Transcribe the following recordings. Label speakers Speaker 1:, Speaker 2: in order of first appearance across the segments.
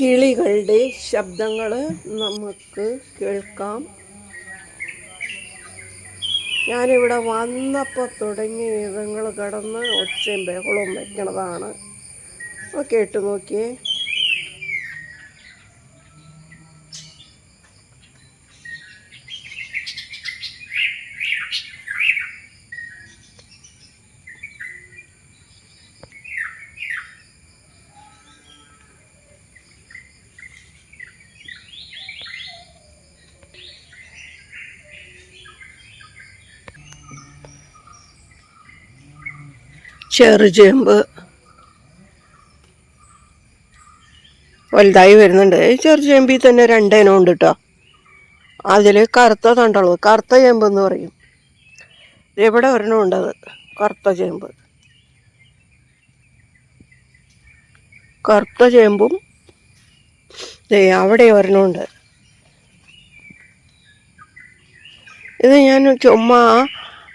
Speaker 1: കിളികളുടെ ശബ്ദങ്ങൾ നമുക്ക് കേൾക്കാം. ഞാനിവിടെ വന്നപ്പോൾ തുടങ്ങി ഇതുങ്ങൾ കിടന്ന് ഒച്ചയും ബഹളവും വയ്ക്കണതാണ് കേട്ട് നോക്കിയേ. ചെറുചേമ്പ് വലുതായി വരുന്നുണ്ട്. ചെറുചേമ്പിൽ തന്നെ രണ്ടേനം ഉണ്ട് കേട്ടോ അതിൽ കറുത്ത തണ്ടുള്ളത്. കറുത്ത ചേമ്പ് എന്ന് പറയും. എവിടെ ഒരെണ്ണം ഉണ്ട് അത്? കറുത്ത ചേമ്പ്. കറുത്ത ചേമ്പും അവിടെ ഒരെണ്ണമുണ്ട് ഇത് ഞാൻ ചുമ്മാ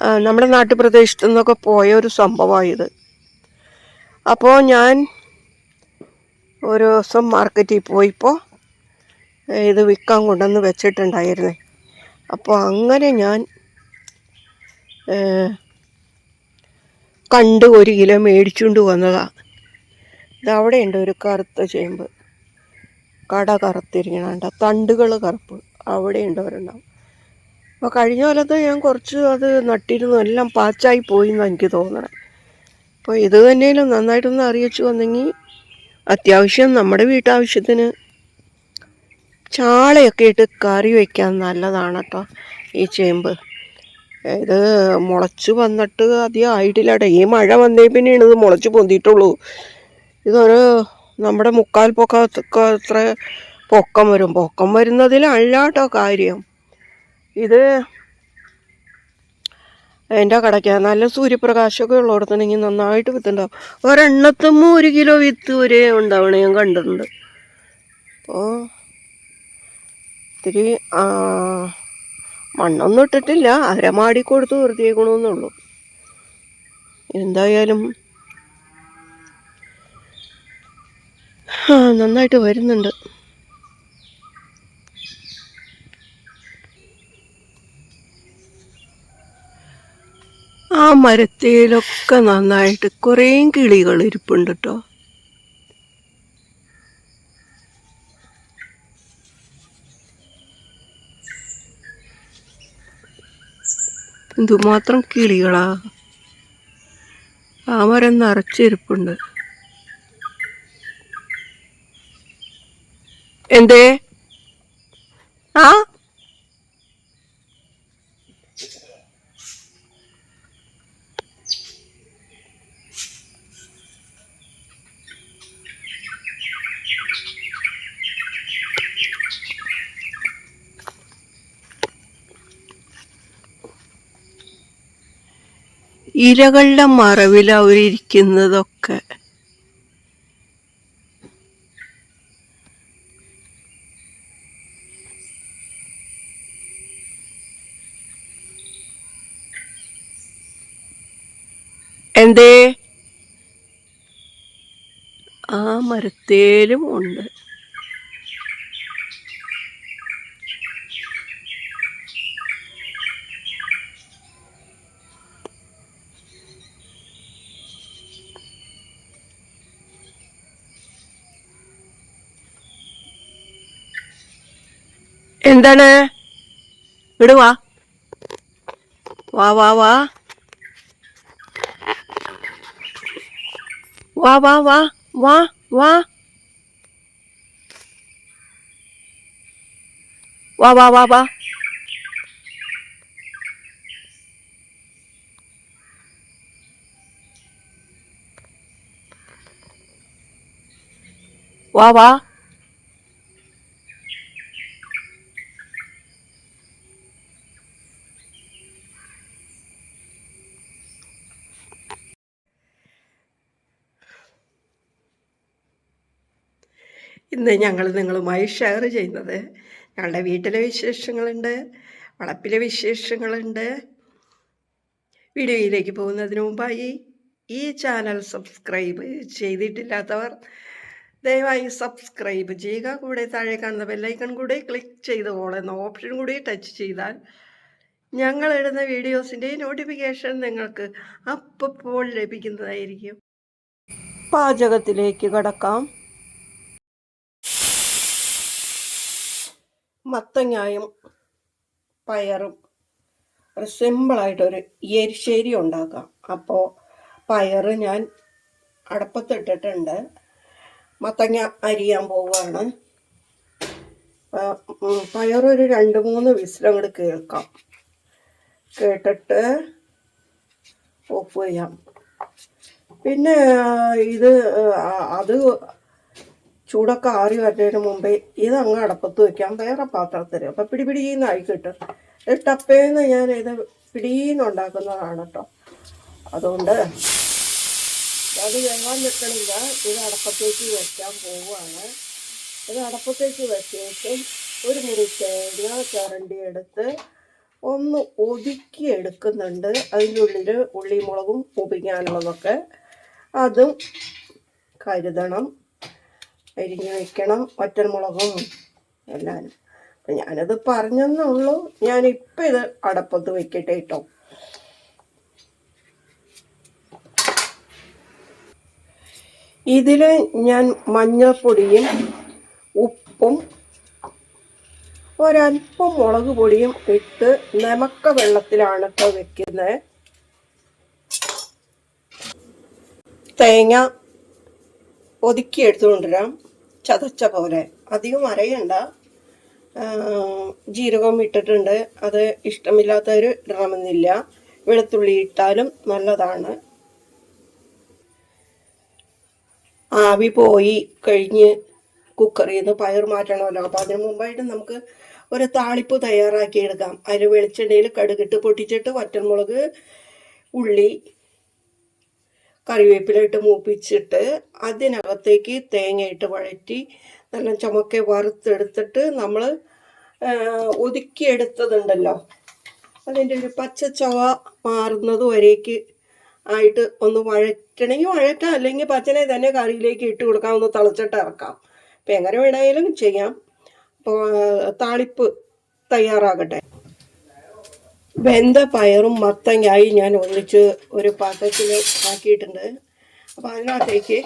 Speaker 1: നമ്മുടെ നാട്ടുപ്രദേശത്തു നിന്നൊക്കെ പോയ ഒരു സംഭവമായത്. അപ്പോൾ ഞാൻ ഒരു ദിവസം മാർക്കറ്റിൽ പോയിപ്പോൾ ഇത് വിൽക്കാൻ കൊണ്ടുവന്ന് വെച്ചിട്ടുണ്ടായിരുന്നേ. അപ്പോൾ അങ്ങനെ ഞാൻ കണ്ട് ഒരു കിലോ മേടിച്ചുകൊണ്ട് വന്നതാണ് ഇതവിടെയുണ്ട് ഒരു കറുത്ത ചേമ്പ്. കട കറുത്തിരിക്കണണ്ട. തണ്ടുകൾ കറുപ്പ്. അവിടെയുണ്ട് ഒരെണ്ണം. അപ്പോൾ കഴിഞ്ഞ കാലത്ത് ഞാൻ കുറച്ച് അത് നട്ടിരുന്നു. എല്ലാം പാച്ചായി പോയി എന്നാണ് എനിക്ക് തോന്നണേ. അപ്പോൾ ഇത് തന്നെയും നന്നായിട്ടൊന്ന് അറിയിച്ചു വന്നെങ്കിൽ അത്യാവശ്യം നമ്മുടെ വീട്ടാവശ്യത്തിന് ചാളയൊക്കെ ഇട്ട് കറി വയ്ക്കാൻ നല്ലതാണ് കേട്ടോ ഈ ചേമ്പ്. ഇത് മുളച്ച് വന്നിട്ട് അധികം ആയിട്ടില്ലട്ടെ ഈ മഴ വന്നേ പിന്നെയാണ് ഇത് മുളച്ച് പൊന്തിയിട്ടുള്ളൂ. ഇതൊരു നമ്മുടെ മുക്കാൽ പൊക്കത്ര പൊക്കം വരും. പൊക്കം വരുന്നതിലല്ല കേട്ടോ കാര്യം. ഇത് എന്റെ കടയ്ക്ക നല്ല സൂര്യപ്രകാശമൊക്കെ ഉള്ളിടത്തുണ്ടെങ്കിൽ നന്നായിട്ട് വിത്തുണ്ടാവും ഒരെണ്ണത്തുമ്പോൾ ഒരു കിലോ വിത്ത് വരെ ഉണ്ടാവണ ഞാൻ കണ്ടിട്ടുണ്ട്. അപ്പോൾ ഇത്തിരി മണ്ണൊന്നും ഇട്ടിട്ടില്ല. അരമാടി കൊടുത്ത് നിർത്തിയേക്കണമെന്നുള്ളൂ എന്തായാലും നന്നായിട്ട് വരുന്നുണ്ട്. ആ മരത്തേലൊക്കെ നന്നായിട്ട് കുറേ കിളികൾ ഇരിപ്പുണ്ട് കേട്ടോ എന്തുമാത്രം കിളികളാ. ആ മരം നിറച്ചിരിപ്പുണ്ട്. എന്തേ? ആ? ഇലകളുടെ മറവിൽ അവരിയ്ക്കുന്നതൊക്കെ എന്തേ? ആ മരത്തേലും ഉണ്ട്. എന്താണ്? ഇട് വാ. വാ വാ വാ. വാ വാ വാ വാ വാ. വാ വാ വാ വാ. വാ വാ. ഇന്ന് ഞങ്ങൾ നിങ്ങളുമായി ഷെയർ ചെയ്യുന്നത്. ഞങ്ങളുടെ വീട്ടിലെ വിശേഷങ്ങളുണ്ട് വളപ്പിലെ വിശേഷങ്ങളുണ്ട്. വീഡിയോയിലേക്ക് പോകുന്നതിന് മുമ്പായി ഈ ചാനൽ സബ്സ്ക്രൈബ് ചെയ്തിട്ടില്ലാത്തവർ ദയവായി സബ്സ്ക്രൈബ് ചെയ്യുക. കൂടെ താഴെ കാണുന്ന ബെല്ലൈക്കൺ കൂടി ക്ലിക്ക് ചെയ്ത് എന്ന ഓപ്ഷൻ കൂടി ടച്ച് ചെയ്താൽ ഞങ്ങൾ ഇടുന്ന വീഡിയോസിന്റെ നോട്ടിഫിക്കേഷൻ നിങ്ങൾക്ക് അപ്പോൾ ലഭിക്കുന്നതായിരിക്കും. പാചകത്തിലേക്ക് കടക്കാം. മത്തങ്ങായും പയറും. ഒരു സിമ്പിളായിട്ടൊരു എരിശ്ശേരി ഉണ്ടാക്കാം. അപ്പോൾ പയറ് ഞാൻ അടപ്പത്തിട്ടിട്ടുണ്ട്. മത്തങ്ങ അരിയാൻ പോവുകയാണ്. പയറൊരു രണ്ട് മൂന്ന് വിസിലങ്ങോട്ട് കേൾക്കാം. കേട്ടിട്ട് ഓഫ് ചെയ്യാം. പിന്നെ ഇത് അത് ചൂടൊക്കെ ആറി വരുന്നതിന് മുമ്പേ ഇത് അങ്ങ് അടപ്പത്ത് വെക്കാം വേറെ പാത്രത്തിൽ അപ്പം പിടി പിടിയെന്നായി കിട്ടും. ഇത് ടപ്പേന്ന് ഞാൻ ഇത് പിടിയെന്ന് ഉണ്ടാക്കുന്നതാണ് കേട്ടോ അതുകൊണ്ട് അത് വേഗം നിൽക്കണില്ല ഇത് അടപ്പത്തേക്ക് വെക്കാൻ പോവുകയാണ്. ഇത് അടപ്പത്തേക്ക് വെച്ചേക്കും ഒരു മുറി തേങ്ങ ചരണ്ടി എടുത്ത് ഒന്ന് ഒതുക്കി എടുക്കുന്നുണ്ട്. അതിന്റെ ഉള്ളിൽ ഉള്ളി മുളകും ഉപിക്കാനുള്ളതൊക്കെ അതും കരുതണം. അരിഞ്ഞ് വെക്കണം ഒറ്റമുളകും എല്ലാം. അപ്പം ഞാനത് പറഞ്ഞെന്നുള്ളൂ ഞാനിപ്പം ഇത് അടപ്പത്ത് വയ്ക്കട്ടെ കേട്ടോ ഇതിൽ ഞാൻ മഞ്ഞൾപ്പൊടിയും ഉപ്പും ഒരല്പം മുളക് പൊടിയും ഇട്ട് നമക്ക വെള്ളത്തിലാണ് ഇപ്പോൾ വെക്കുന്നത് തേങ്ങ ഒതുക്കി എടുത്തുകൊണ്ടുവരാം. ചതച്ച പോലെ അധികം അരയണ്ട. ജീരകം ഇട്ടിട്ടുണ്ട്. അത് ഇഷ്ടമില്ലാത്തവർ ഇടണമെന്നില്ല. വെളുത്തുള്ളി ഇട്ടാലും നല്ലതാണ്. ആവി പോയി കഴിഞ്ഞ് കുക്കറിൽ നിന്ന് പയർ മാറ്റണമല്ലോ. അപ്പോൾ അതിന് മുമ്പായിട്ട് നമുക്ക് ഒരു താളിപ്പ് തയ്യാറാക്കി എടുക്കാം അതിൽ വെളിച്ചെണ്ണയിൽ കടുകിട്ട് പൊട്ടിച്ചിട്ട് വറ്റൻമുളക് ഉള്ളി കറിവേപ്പിലയിട്ട് മൂപ്പിച്ചിട്ട് അതിനകത്തേക്ക് തേങ്ങയിട്ട് വഴറ്റി നല്ല ചുമക്കെ വറുത്തെടുത്തിട്ട് നമ്മൾ ഒതുക്കിയെടുത്തതുണ്ടല്ലോ. അതിന്റെ ഒരു പച്ച ചുവ മാറുന്നത് വരേക്ക് ആയിട്ട് ഒന്ന് വഴറ്റണമെങ്കിൽ വഴറ്റാം. അല്ലെങ്കിൽ പച്ചനെ തന്നെ കറിയിലേക്ക് ഇട്ട് കൊടുക്കാം. ഒന്ന് തിളച്ചിട്ട് ഇറക്കാം. അപ്പം എങ്ങനെ വേണമെങ്കിലും ചെയ്യാം. അപ്പോൾ താളിപ്പ് തയ്യാറാകട്ടെ. വെന്ത പയറും മത്തങ്ങായി ഞാൻ ഒന്നിച്ച് ഒരു പാത്രത്തിൽ ആക്കിയിട്ടുണ്ട്. അപ്പോൾ അതിനകത്തേക്ക്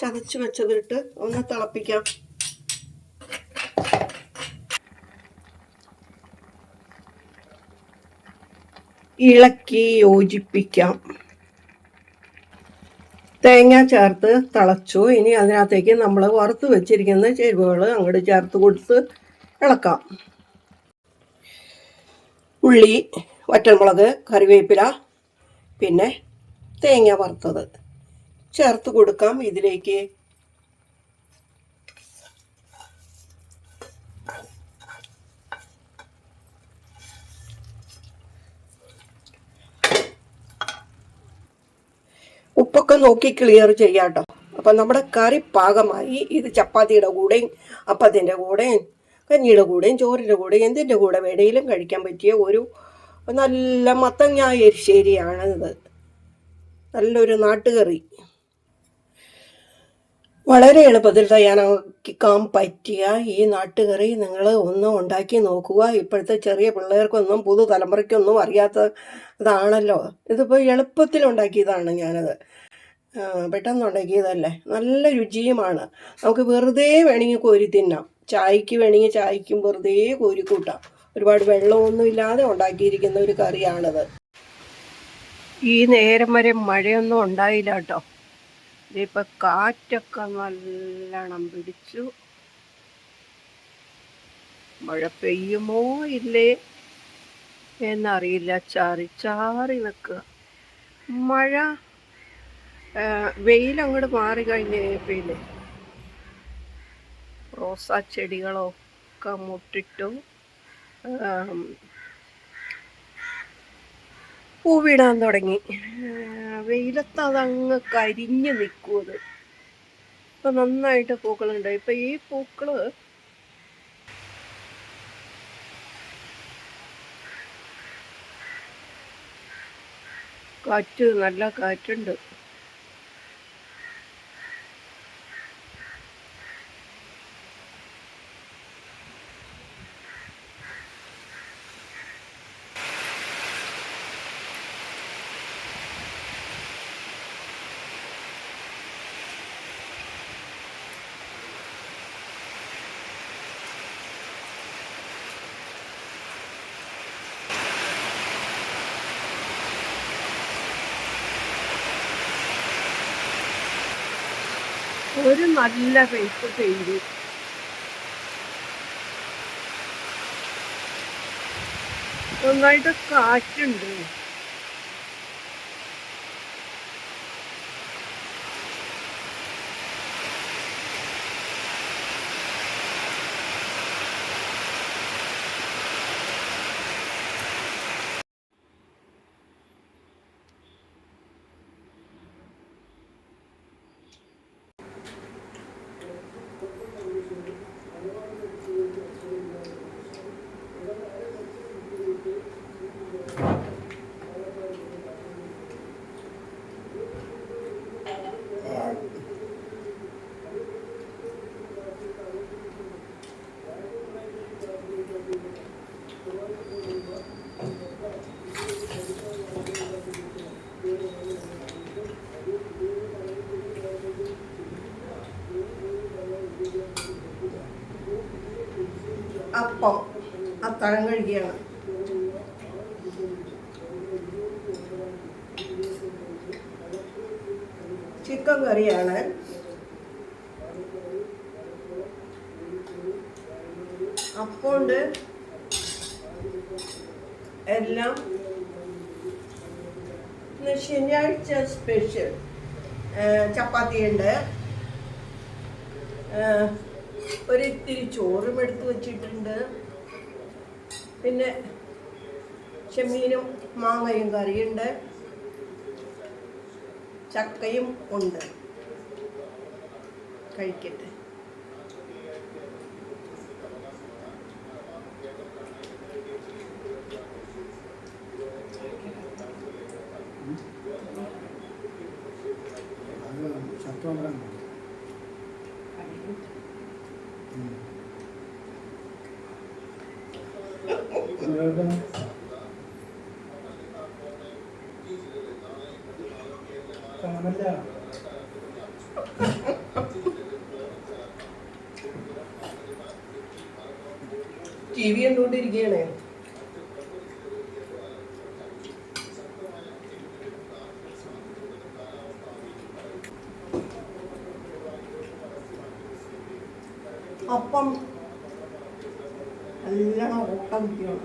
Speaker 1: ചതച്ച് വെച്ചതിട്ട് ഒന്ന് തിളപ്പിക്കാം. ഇളക്കി യോജിപ്പിക്കാം. തേങ്ങ ചേർത്ത് തിളച്ചു. ഇനി അതിനകത്തേക്ക് നമ്മൾ വറുത്ത് വെച്ചിരിക്കുന്ന ചേരുവകൾ അങ്ങോട്ട് ചേർത്ത് കൊടുത്ത് ഇളക്കാം. ഉള്ളി വറ്റൽമുളക് കറിവേപ്പില പിന്നെ തേങ്ങ വറുത്തത്. ചേർത്ത് കൊടുക്കാം ഇതിലേക്ക്. ഉപ്പൊക്കെ നോക്കി ക്ലിയർ ചെയ്യാട്ടോ അപ്പം നമ്മുടെ കറി പാകമായി ഇത് ചപ്പാത്തിയുടെ കൂടെയും അപ്പത്തിന്റെ കൂടെയും കഞ്ഞിയുടെ കൂടെയും ചോറിന്റെ കൂടെയും എന്തിന്റെ കൂടെ വേണേലും കഴിക്കാൻ പറ്റിയ ഒരു നല്ല മത്തങ്ങ ഇത് നല്ലൊരു നാട്ടുകറി. വളരെ എളുപ്പത്തിൽ തയ്യാറാക്കാൻ പറ്റിയ ഈ നാട്ടുകറി നിങ്ങൾ ഒന്ന് ഉണ്ടാക്കി നോക്കുക. ഇപ്പോഴത്തെ ചെറിയ പിള്ളേർക്കൊന്നും പുതുതലമുറയ്ക്കൊന്നും അറിയാത്തതാണല്ലോ ഇതിപ്പോൾ എളുപ്പത്തിൽ ഉണ്ടാക്കിയതാണ് ഞാനത്. ആ, പെട്ടെന്ന് ഉണ്ടാക്കിയതല്ലേ നല്ല രുചിയുമാണ്. നമുക്ക് വെറുതെ വേണമെങ്കിൽ കോരി തിന്നാം. ചായക്ക് വേണമെങ്കിൽ ചായക്കും വെറുതെ കോരിക്കൂട്ടാം ഒരുപാട് വെള്ളമൊന്നും ഇല്ലാതെ ഉണ്ടാക്കിയിരിക്കുന്ന ഒരു കറിയാണത്. ഈ നേരം വരെ മഴയൊന്നും ഉണ്ടായില്ല കേട്ടോ. ഇതിപ്പോൾ കാറ്റൊക്കെ നല്ലോണം പിടിച്ചു. മഴ പെയ്യുമോ ഇല്ലേ എന്നറിയില്ല. ചാറി ചാറി നിൽക്കുക. മഴ വെയിലങ്ങോട്ട് മാറി കഴിഞ്ഞപ്പോയില്ലേ റോസാ ചെടികളൊക്കെ മുട്ടിട്ടു പൂവിടാൻ തുടങ്ങി. വെയിലത്ത് അതങ്ങ് കരിഞ്ഞ് നിൽക്കും അത് ഇപ്പം നന്നായിട്ട് പൂക്കളുണ്ട്. ഇപ്പം ഈ പൂക്കൾ കാറ്റ് നല്ല കാറ്റുണ്ട്. ഒരു നല്ല പൈപ്പ് പെയ്തു നന്നായിട്ട് കാറ്റുണ്ട്. അപ്പം അത്താഴം കഴിക്കുകയാണ് ചിക്കൻ കറിയാണ്. അപ്പമുണ്ട് എല്ലാം ശനിയാഴ്ച സ്പെഷ്യൽ ചപ്പാത്തി ഉണ്ട് ഒരു ഇത്തിരി ചോറും എടുത്ത് വെച്ചിട്ടുണ്ട്. പിന്നെ ചെമ്മീനും മാങ്ങയും കറിയുണ്ട്. ചക്കയും ഉണ്ട്. കഴിക്കട്ടെ.
Speaker 2: അത്
Speaker 1: 嗯。അപ്പം നല്ലോണം ഓട്ടം കിട്ടിയാണ്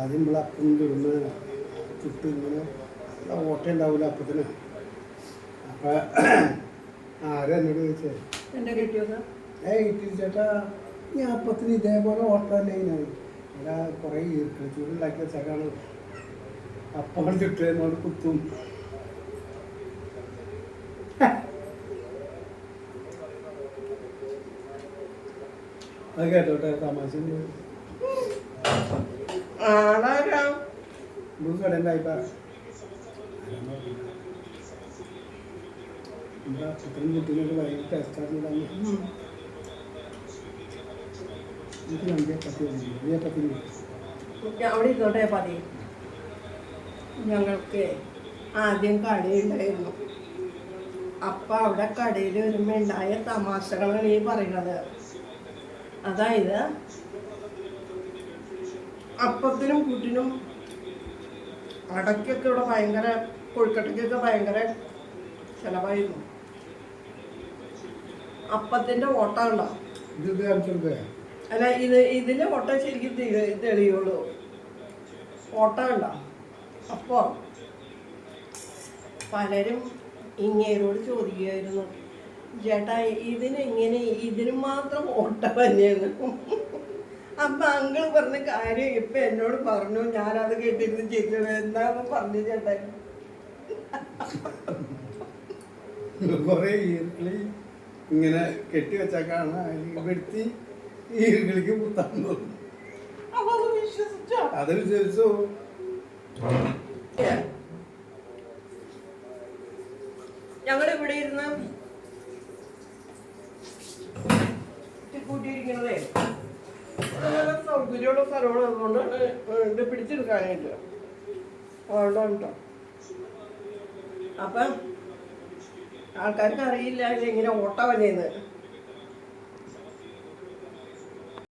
Speaker 2: ആദ്യം നമ്മൾ അപ്പം ചുടുന്ന ചുട്ട് ഇങ്ങനെ നല്ല ഓട്ട ഉണ്ടാവില്ല അപ്പത്തിന്. അപ്പം ആരും എന്നോട് ചോദിച്ചേ?
Speaker 1: എന്റെ കിട്ടിയത്
Speaker 2: ഏ ചേട്ടാ. ഈ അപ്പത്തിന് ഇതേപോലെ ഓട്ട തന്നെ കുറേ ഈർക്കിളി ചൂടുണ്ടാക്കി വെച്ചേക്കാണ് അപ്പം ചുട്ട് എന്നോട് കുത്തും. അത് കേട്ടോട്ടെ തമാശ ഭയങ്കര എനിക്ക്
Speaker 1: അവിടെ ഇരുന്നോട്ടെ പതി. ഞങ്ങൾക്ക് ആദ്യം കടയുണ്ടായിരുന്നു. അപ്പം അവിടെ കടയിൽ വരുമ്പോൾ ഉണ്ടായ തമാശകളാണ് ഈ പറയുന്നത്. അതായത് അപ്പത്തിനും കൂട്ടിനും അടയ്ക്കൊക്കെ ഇവിടെ ഭയങ്കര കൊഴുക്കട്ടയ്ക്കൊക്കെ ഭയങ്കര ചിലവായിരുന്നു. അപ്പത്തിന്റെ ഓട്ട ഉണ്ടാവും അല്ല ഇത് ഇതിന്റെ ഓട്ട ശരിക്കും തെളിയുള്ളൂ. ഓട്ട ഉണ്ടോ? അപ്പോ പലരും ഇങ്ങേരോട് ചോദിക്കുമായിരുന്നു ചേട്ടാ ഇതിന് ഇങ്ങനെ ഇതിന് മാത്രം ഓട്ട തന്നെയാണ്. അപ്പൊ അങ്കിൾ പറഞ്ഞ കാര്യം ഇപ്പൊ എന്നോട് പറഞ്ഞു. ഞാനത് കേട്ടിരുന്ന് ചെയ്തത് എന്താന്ന് പറഞ്ഞു ചേട്ടാ?
Speaker 2: കുറേ ഈർക്കിളി ഇങ്ങനെ കെട്ടി വെച്ചേക്കാണ് വെട്ടി ഈർക്കിളിക്ക് കുത്താൻ തോന്നും.
Speaker 1: അത് വിശ്വസിച്ചോ? ഞങ്ങൾ ഇവിടെ ഇരുന്ന് കൂട്ടിയിരിക്കണതേ നല്ല സൗകര്യമുള്ള സ്ഥലമാണ് അതുകൊണ്ടാണ് ഇത് പിടിച്ചെടുക്കാനായിട്ട് അതുകൊണ്ടാണ് കേട്ടോ അപ്പം ആൾക്കാർക്ക് അറിയില്ല എങ്ങനെ ഓട്ട വന്നേന്ന്